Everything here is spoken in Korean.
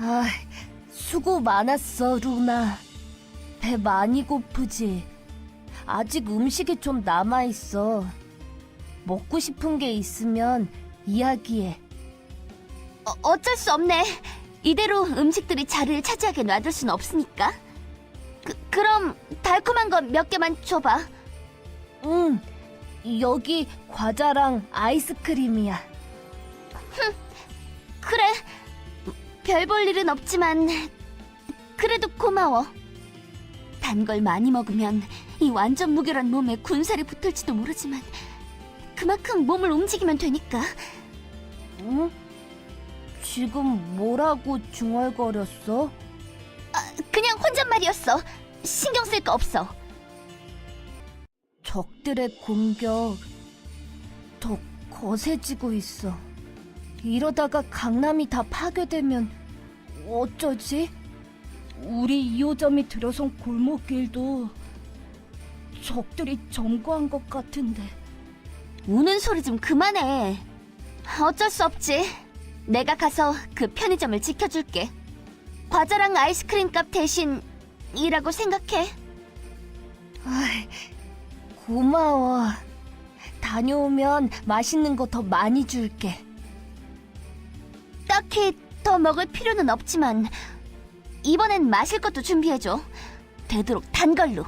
아, 수고 많았어, 루나. 배 많이 고프지? 아직 음식이 좀 남아있어. 먹고 싶은 게 있으면 이야기해. 어, 어쩔 수 없네. 이대로 음식들이 자리를 차지하게 놔둘 순 없으니까. 그, 그럼 달콤한 거몇 개만 줘봐. 응, 여기 과자랑 아이스크림이야. 그래. 별 볼 일은 없지만 그래도 고마워. 단 걸 많이 먹으면 이 완전 무결한 몸에 군살이 붙을지도 모르지만 그만큼 몸을 움직이면 되니까. 응? 지금 뭐라고 중얼거렸어? 그냥 혼잣말이었어. 신경 쓸 거 없어. 적들의 공격 더 거세지고 있어. 이러다가 강남이 다 파괴되면 어쩌지? 우리 2호점이 들어선 골목길도 적들이 점거한 것 같은데. 우는 소리 좀 그만해. 어쩔 수 없지. 내가 가서 그 편의점을 지켜줄게. 과자랑 아이스크림 값 대신이라고 생각해. 고마워. 다녀오면 맛있는 거 더 많이 줄게. 딱히 더 먹을 필요는 없지만 이번엔 마실 것도 준비해줘. 되도록 단 걸로.